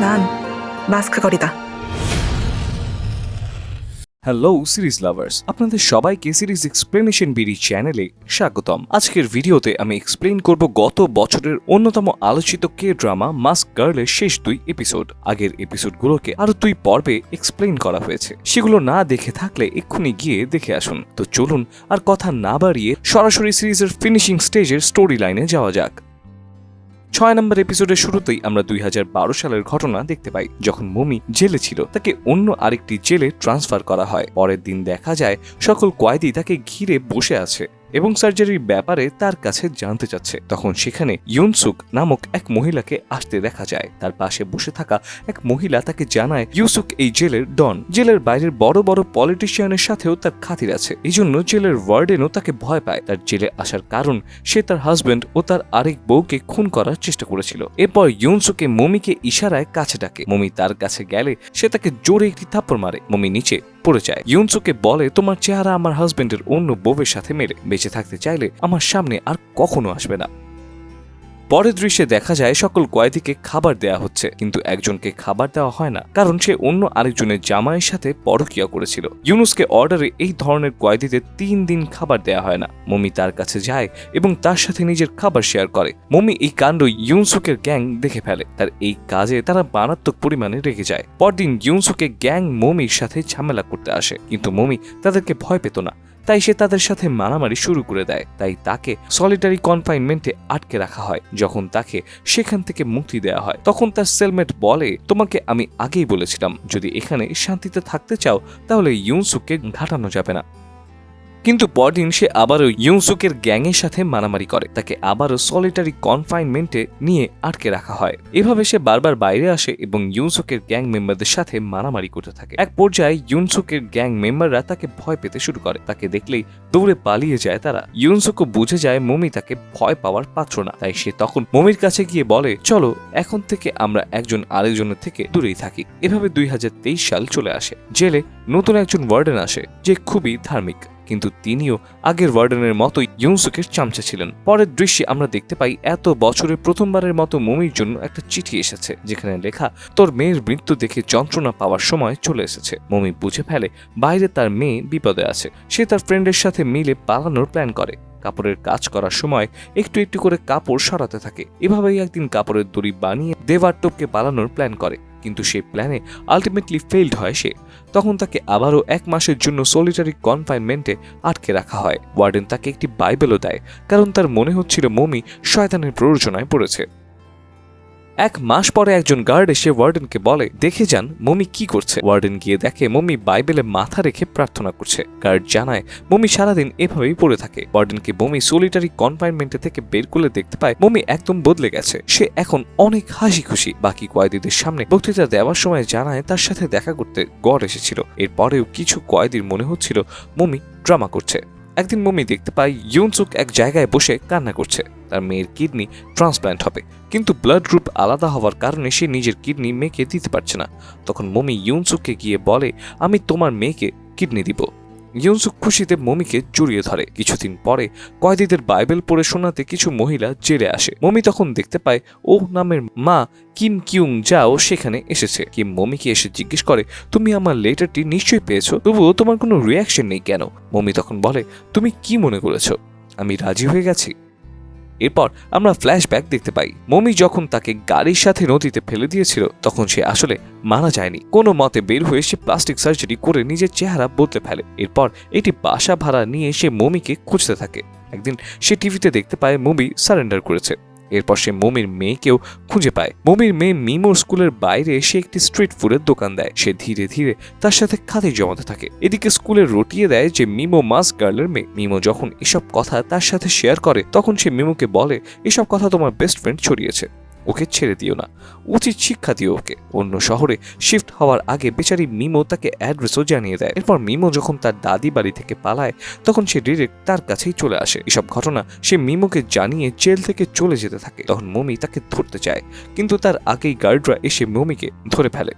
난 마스크걸이다. Hello series lovers আপনাদের সবাইকে series explanation BD চ্যানেলে স্বাগতম আজকের ভিডিওতে আমি এক্সপ্লেন করব গত বছরের অন্যতম আলোচিত কে ড্রামা মাস্ক গার্লের শেষ দুই এপিসোড আগের এপিসোডগুলোকে আরো দুই পর্বে এক্সপ্লেন করা হয়েছে সেগুলো না দেখে থাকলে এক্ষুনি গিয়ে দেখে আসুন তো চলুন আর কথা না বাড়িয়ে সরাসরি সিরিজের ফিনিশিং স্টেজের স্টোরি লাইনে যাওয়া যাক ছয় নম্বর এপিসোডের শুরুতেই আমরা দুই হাজার বারো সালের ঘটনা দেখতে পাই, যখন মমি জেলে ছিল, তাকে অন্য আরেকটি জেলে ট্রান্সফার করা হয়। পরের দিন দেখা যায়, সকল কয়েদি তাকে ঘিরে বসে আছে। এবং সার্জারির ব্যাপারে তার কাছে জানতে চাচ্ছে। তখন সেখানে ইউনসুক নামক এক মহিলাকে আসতে দেখা যায়। তার পাশে বসে থাকা এক মহিলা তাকে জানায়, ইউসুক এই জেলের ডন। জেলের বাইরের বড় বড় পলিটিশিয়ানের সাথেও তার খাতির আছে। এই জন্য জেলের ওয়ার্ডেনও তাকে ভয় পায়। তার জেলে আসার কারণ সে তার হাজবেন্ড ও তার আরেক বউকে খুন করার চেষ্টা করেছিল। এরপর ইউনসুকে মমিকে ইশারায় কাছে ডাকে। মমি তার কাছে গেলে সে তাকে জোরে একটি থাপ্পড় মারে। মমি নিচে পড়ে যায়। ইউনসুকে বলে, তোমার চেহারা আমার হাজবেন্ডের অন্য বউয়ের সাথে মেরে বেঁচে থাকতে চাইলে আমার সামনে আর কখনো আসবে না। পরের দৃশ্যে দেখা যায় সকল কয়েদিকে খাবার দেওয়া হচ্ছে, কিন্তু একজনকে খাবার দেওয়া হয় না, কারণ সে অন্য আরেকজনের জামাইয়ের সাথে পরকিয়া করেছিল। ইউনুসকে অর্ডারে এই ধরনের কয়েদিদের তিন দিন খাবার দেওয়া হয় না। মমি তার কাছে যায় এবং তার সাথে নিজের খাবার শেয়ার করে। মমি এই কাণ্ড ইউনসুকের গ্যাং দেখে ফেলে। তার এই কাজে তারা মারাত্মক পরিমাণে রেগে যায়। পরদিন ইউনসুকে গ্যাং মমির সাথে ঝামেলা করতে আসে, কিন্তু মমি তাদেরকে ভয় পেত না। তাই সে তাদের সাথে মারামারি শুরু করে দেয়। তাই তাকে সলিটারি কনফাইনমেন্টে আটকে রাখা হয়। যখন তাকে সেখান থেকে মুক্তি দেওয়া হয়, তখন তার সেলমেট বলে, তোমাকে আমি আগেই বলেছিলাম, যদি এখানে শান্তিতে থাকতে চাও, তাহলে ইউনসুককে ঘাটানো যাবে না। কিন্তু পরদিন সে আবারও ইউনসুকের গ্যাংয়ের সাথে মারামারি করে। তাকে আবারও সলিটারি কনফাইনমেন্টে নিয়ে আটকে রাখা হয়। এভাবে সে বারবার বাইরে আসে এবং ইউনসুকের গ্যাং মেম্বারদের সাথে মারামারি করতে থাকে। এক পর্যায়ে ইউনসুকের গ্যাং মেম্বাররা তাকে ভয় পেতে শুরু করে। তাকে দেখলেই দৌড়ে পালিয়ে যায় তারা। ইউনসুকও বুঝে যায় মমি তাকে ভয় পাওয়ার পাত্র না। তাই সে তখন মমির কাছে গিয়ে বলে, চলো, এখন থেকে আমরা একজন আরেকজনের থেকে দূরেই থাকি। এভাবে দুই হাজার তেইশ সাল চলে আসে। জেলে নতুন একজন ওয়ার্ডেন আসে, যে খুবই ধার্মিক। কিন্তু তিনিও আগের ওয়ার্ডেনের মতোই ইউনসুকের চামচা ছিলেন। পরের দৃশ্যে আমরা দেখতে পাই এত বছরে প্রথমবারের মতো মমির জন্য একটা চিঠি এসেছে, যেখানে লেখা, তোর মেয়ের মৃত্যু দেখে যন্ত্রণা পাওয়ার সময় চলে এসেছে। মমি বুঝে ফেলে বাইরে তার মেয়ে বিপদে আছে। সে তার ফ্রেন্ডের সাথে মিলে পালানোর প্ল্যান করে। কাপড়ের কাজ করার সময় একটু একটু করে কাপড় সরাতে থাকে। এভাবেই একদিন কাপড়ের দড়ি বানিয়ে দেওয়ার টোপকে পালানোর প্ল্যান করে। কিন্তু সেই প্ল্যানে আলটিমেটলি ফেইল্ড হয় সে। তখন তাকে আবারও এক মাসের জন্য সলিটারি কনফাইনমেন্টে আটকে রাখা হয়। ওয়ার্ডেন তাকে একটি বাইবেলও দেয়, কারণ তার মনে হচ্ছিল মমি শয়তানের প্ররোচনায় পড়েছে। এক মাস পরে একজন গার্ড এসে ওয়ার্ডেনকে বলে, দেখে যান, মমি কি করছে? ওয়ার্ডেন গিয়ে দেখে, মমি বাইবেলে মাথা রেখে প্রার্থনা করছে। গার্ড জানায়, মমি সারাদিন এভাবেই পড়ে থাকে। ওয়ার্ডেনকে মমি সলিটারি কনফাইনমেন্টে থেকে বের করলে দেখতে পায়, মমি একদম বদলে গেছে। সে এখন অনেক হাসি খুশি বাকি কয়েদিদের সামনে বক্তৃতা দেওয়ার সময় জানায়, তার সাথে দেখা করতে গড় এসেছিল। এরপরেও কিছু কয়েদির মনে হচ্ছিল, মমি ড্রামা করছে। একদিন মমি দেখতে পাই ইউনসুক এক জায়গায় বসে কান্না করছে। তার মেয়ের কিডনি ট্রান্সপ্ল্যান্ট হবে। কিন্তু ব্লাড গ্রুপ আলাদা হওয়ার কারণে সে নিজের কিডনি মেয়েকে দিতে পারছে না। তখন মমি ইউনসুককে গিয়ে বলে, আমি তোমার মেয়েকে কিডনি দিব। ইউনসুক খুশিতে মমিকে জড়িয়ে ধরে। কিছুদিন পরে কয়েদিদের বাইবেল পড়ে শোনাতে কিছু মহিলা জেলে আসে। মমি তখন দেখতে পায় ও নামের মা কিম কিউং যাও সেখানে এসেছে। কিম মমিকে এসে জিজ্ঞেস করে, তুমি আমার লেটারটি নিশ্চয়ই পেয়েছ? তবুও তোমার কোনো রিয়াকশন নেই কেন? মমি তখন বলে, তুমি কি মনে করেছ? আমি রাজি হয়ে গেছি। এরপর আমরা ফ্ল্যাশব্যাক দেখতে পাই। মমি যখন তাকে গাড়ির সাথে নদীতে ফেলে দিয়েছিল, তখন সে আসলে মারা যায়নি। কোনো মতে বের হয়ে সে প্লাস্টিক সার্জারি করে নিজের চেহারা বদলে ফেলে। এরপর এটি বাসা ভাড়া নিয়ে সে মমিকে খুঁজতে থাকে। একদিন সে টিভিতে দেখতে পায় মমি সারেন্ডার করেছে। এরপর সে মমির মেয়েকেও খুঁজে পায়। মমির মেয়ে মিমোর স্কুলের বাইরে সে একটি স্ট্রিট ফুডের দোকান দেয়। সে ধীরে ধীরে তার সাথে খাতে জমাতে থাকে। এদিকে স্কুলে রটিয়ে দেয় যে মিমো মাস গার্লের মেয়ে। মিমো যখন এসব কথা তার সাথে শেয়ার করে, তখন সে মিমোকে বলে, এসব কথা তোমার বেস্ট ফ্রেন্ড ছড়িয়েছে। ওকে ছেড়ে দিও না। উচিত শিক্ষা দিও ওকে। অন্য শহরে শিফট হওয়ার আগে বেচারি মিমো তাকে অ্যাড্রেসও জানিয়ে দেয়। এরপর মিমো যখন তার দাদি বাড়ি থেকে পালায়, তখন সে ডিরেক্ট তার কাছেই চলে আসে। এসব ঘটনা সে মিমোকে জানিয়ে জেল থেকে চলে যেতে থাকে। তখন মমি তাকে ধরতে চায়, কিন্তু তার আগেই গার্ডরা এসে মমিকে ধরে ফেলে।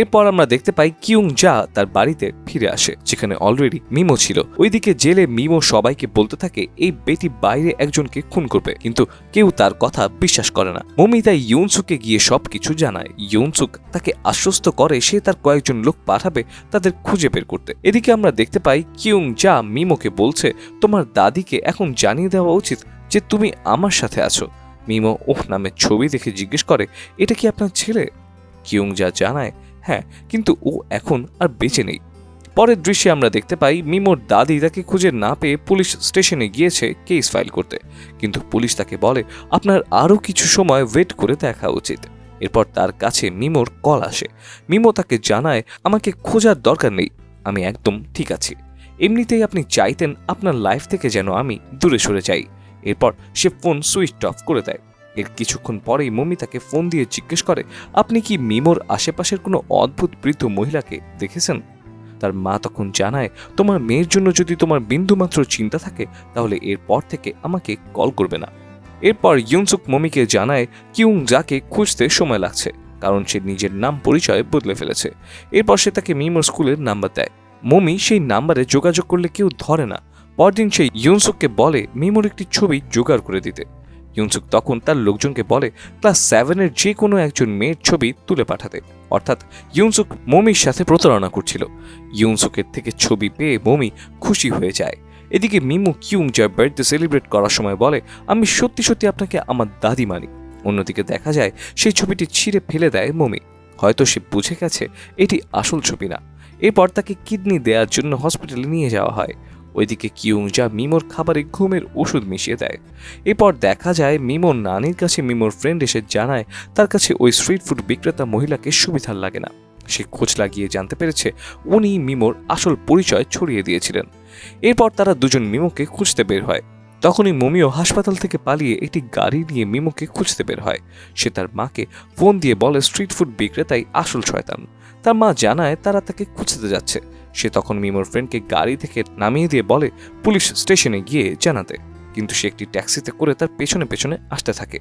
এরপর আমরা দেখতে পাই কিউং যা তার বাড়িতে ফিরে আসে, যেখানে অলরেডি মিমো ছিল। ওইদিকে জেলে মিমো সবাইকে বলতে থাকে, এই বেটি বাইরে একজনকে খুন করবে, কিন্তু কেউ তার কথা বিশ্বাস করে না। মমি তাই ইউনসুকে গিয়ে সবকিছু জানায়। ইউনসুক তাকে আশ্বস্ত করে, সে তার কয়েকজন লোক পাঠাবে তাদের খুঁজে বের করতে। এদিকে আমরা দেখতে পাই কিউং যা মিমোকে বলছে, তোমার দাদিকে এখন জানিয়ে দেওয়া উচিত যে তুমি আমার সাথে আছো। মিমো, ওহ, নামের ছবি দেখে জিজ্ঞেস করে, এটা কি আপনার ছেলে? কিউং যা জানায় হ্যাঁ কিন্তু ও এখন আর বেঁচে নেই। পরের দৃশ্যে আমরা দেখতে পাই মিমোর দাদি তাকে খুঁজে না পেয়ে পুলিশ স্টেশনে গিয়েছে কেস ফাইল করতে। কিন্তু পুলিশ তাকে বলে, আপনার আরও কিছু সময় ওয়েট করে দেখা উচিত। এরপর তার কাছে মিমোর কল আসে। মিমো তাকে জানায়, আমাকে খোঁজার দরকার নেই, আমি একদম ঠিক আছি। এমনিতেই আপনি চাইতেন আপনার লাইফ থেকে যেন আমি দূরে সরে যাই। এরপর সে ফোন সুইচ অফ করে দেয়। এর কিছুক্ষণ পরেই মমি তাকে ফোন দিয়ে জিজ্ঞেস করে, আপনি কি মিমোর আশেপাশের কোনো অদ্ভুত বৃদ্ধ মহিলাকে দেখেছেন? তার মা তখন জানায়, তোমার মেয়ের জন্য যদি তোমার বিন্দুমাত্র চিন্তা থাকে, তাহলে এরপর থেকে আমাকে কল করবে না। এরপর ইউনসুক মমিকে জানায়, কিউং যাকে খুঁজতে সময় লাগছে, কারণ সে নিজের নাম পরিচয় বদলে ফেলেছে। এরপর সে তাকে মিমোর স্কুলের নাম্বার দেয়। মমি সেই নাম্বারে যোগাযোগ করলে কেউ ধরে না। পরদিন সে ইউনসুককে বলে, মিমোর একটি ছবি জোগাড় করে দিতে। ইউনসুক তখন তার লোকজনকে বলে, ক্লাস সেভেনের যে কোনো একজন মেয়ের ছবি তুলে পাঠাতে। অর্থাৎ ইউনসুক মমির সাথে প্রতারণা করছিল। ইউনসুকের থেকে ছবি পেয়ে মমি খুশি হয়ে যায়। এদিকে মিমু কিউং যার বার্থডে সেলিব্রেট করার সময় বলে, আমি সত্যি সত্যি আপনাকে আমার দাদি মানি। অন্যদিকে দেখা যায়, সেই ছবিটি ছিঁড়ে ফেলে দেয় মমি। হয়তো সে বুঝে গেছে এটি আসল ছবি না। এরপর তাকে কিডনি দেওয়ার জন্য হসপিটালে নিয়ে যাওয়া হয়। ওইদিকে কিউং যা মিমোর খাবারে ঘুমের ওষুধ মিশিয়ে দেয়। এরপর দেখা যায় মিমোর নানির কাছে মিমোর ফ্রেন্ড এসে জানায়, তার কাছে ওই স্ট্রিট ফুড বিক্রেতা মহিলাকে সুবিধার লাগে না। সে খোঁজ লাগিয়ে জানতে পেরেছে উনি মিমোর আসল পরিচয় ছড়িয়ে দিয়েছিলেন। এরপর তারা দুজন মিমোকে খুঁজতে বের হয়। তখনই মমিও হাসপাতাল থেকে পালিয়ে একটি গাড়ি নিয়ে মিমোকে খুঁজতে বের হয়। সে তার মাকে ফোন দিয়ে বলে স্ট্রিট ফুড বিক্রেতাই আসল শয়তান। তার মা জানায় তারা তাকে খুঁজতে যাচ্ছে। সে তখন মিমোর ফ্রেন্ডকে গাড়ি থেকে নামিয়ে দিয়ে বলে, পুলিশ স্টেশনে গিয়ে জানাতে। কিন্তু সে একটি ট্যাক্সিতে করে তার পেছনে পেছনে আসতে থাকে।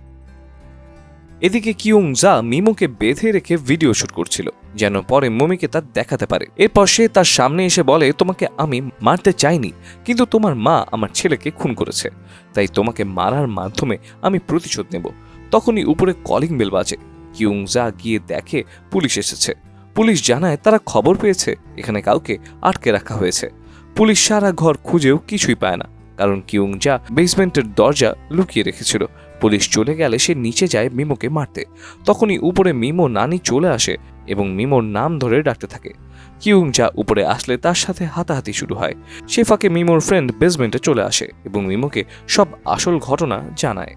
এদিকে কিউং জা মিমোকে বেঁধে রেখে ভিডিও শুট করছিল, যেন পরে মমিকে তার দেখাতে পারে। এরপর সে তার সামনে এসে বলে, তোমাকে আমি মারতে চাইনি, কিন্তু তোমার মা আমার ছেলেকে খুন করেছে। তাই তোমাকে মারার মাধ্যমে আমি প্রতিশোধ নেব। তখনই উপরে কলিং বেল বাজে। কিউং জা গিয়ে দেখে পুলিশ এসেছে। পুলিশ জানায় তারা খবর পেয়েছে, এখানে কাউকে আটকে রাখা হয়েছে। পুলিশ সারা ঘর খুঁজেও কিছুই পায় না, কারণ কিউং যা বেসমেন্টের দরজা লুকিয়ে রেখেছিল। পুলিশ চলে গেলে সে নিচে যায় মিমোকে মারতে। তখনই উপরে মিমো নানি চলে আসে এবং মিমোর নাম ধরে ডাকতে থাকে। কিউং যা উপরে আসলে তার সাথে হাতাহাতি শুরু হয়। সে ফাঁকে মিমোর ফ্রেন্ড বেসমেন্টে চলে আসে এবং মিমোকে সব আসল ঘটনা জানায়।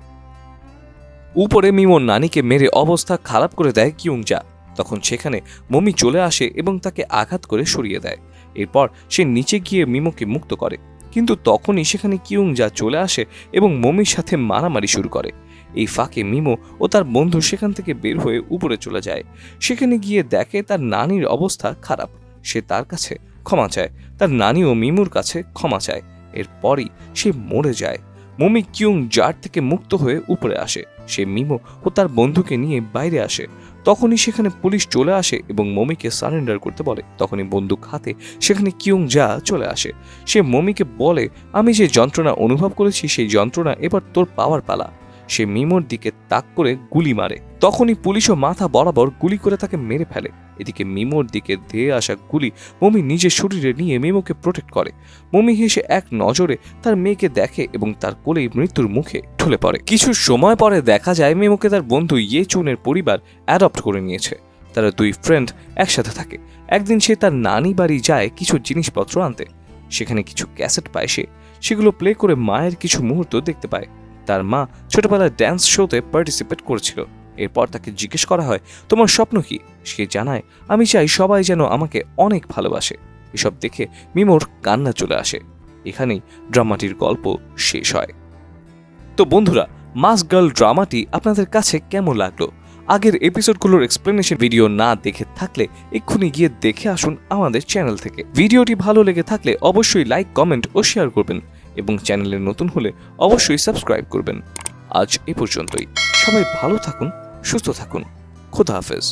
উপরে মিমোর নানিকে মেরে অবস্থা খারাপ করে দেয় কিউং যা। তখন সেখানে মমি চলে আসে এবং তাকে আঘাত করে সরিয়ে দেয়। এরপর সে নিচে গিয়ে মিমোকে মুক্ত করে। কিন্তু তখনই সেখানে কিউং যা চলে আসে এবং মমির সাথে মারামারি শুরু করে। এই ফাঁকে মিমো ও তার বন্ধু সেখান থেকে বের হয়ে উপরে চলে যায়। সেখানে গিয়ে দেখে তার নানির অবস্থা খারাপ। সে তার কাছে ক্ষমা চায়। তার নানি ও মিমুর কাছে ক্ষমা চায়। এরপরই সে মরে যায়। মমি কিউং জার থেকে মুক্ত হয়ে উপরে আসে। সে মিমো ও তার বন্ধুকে নিয়ে বাইরে আসে। তখনই সেখানে পুলিশ চলে আসে এবং মমিকে সারেন্ডার করতে বলে। তখনই বন্দুক হাতে সেখানে কিউং যা চলে আসে। সে মমিকে বলে, আমি যে যন্ত্রণা অনুভব করেছি, সেই যন্ত্রণা এবার তোর পাওয়ার পালা। সে মিমোর দিকে তাক করে গুলি মারে। তখনই পুলিশও মাথা বরাবর গুলি করে তাকে মেরে ফেলে। এদিকে মিমোর দিকে ধেয়ে আসা গুলি মমি নিজের শরীরে নিয়ে মিমোকে প্রোটেক্ট করে। মমি হেসে এক নজরে তার মেয়েকে দেখে এবং তার কোলেই মৃত্যুর মুখে ঢলে পড়ে। কিছু সময় পরে দেখা যায় মিমোকে তার বন্ধু ইয়ে চুনের পরিবার অ্যাডপ্ট করে নিয়েছে। তারা দুই ফ্রেন্ড একসাথে থাকে। একদিন সে তার নানি বাড়ি যায় কিছু জিনিসপত্র আনতে। সেখানে কিছু ক্যাসেট পায় সে। সেগুলো প্লে করে মায়ের কিছু মুহূর্ত দেখতে পায়। তার মা ছোটবেলায় ড্যান্স শোতে পার্টিসিপেট করেছিল। এরপর তাকে জিজ্ঞেস করা হয়, তোমার স্বপ্ন কি? সে জানায়, আমি চাই সবাই যেন আমাকে অনেক ভালোবাসে। এসব দেখে মিমোর কান্না চলে আসে। এখানেই ড্রামাটির গল্প শেষ হয়। তো বন্ধুরা, মাস গার্ল ড্রামাটি আপনাদের কাছে কেমন লাগল? আগের এপিসোডগুলোর এক্সপ্লেনেশন ভিডিও না দেখে থাকলে এক্ষুনি গিয়ে দেখে আসুন আমাদের চ্যানেল থেকে। ভিডিওটি ভালো লেগে থাকলে অবশ্যই লাইক কমেন্ট ও শেয়ার করবেন। এবং চ্যানেলে নতুন হলে অবশ্যই সাবস্ক্রাইব করবেন। আজ এ পর্যন্তই। সবাই ভালো থাকুন, সুস্থ থাকুন। খোদা হাফেজ।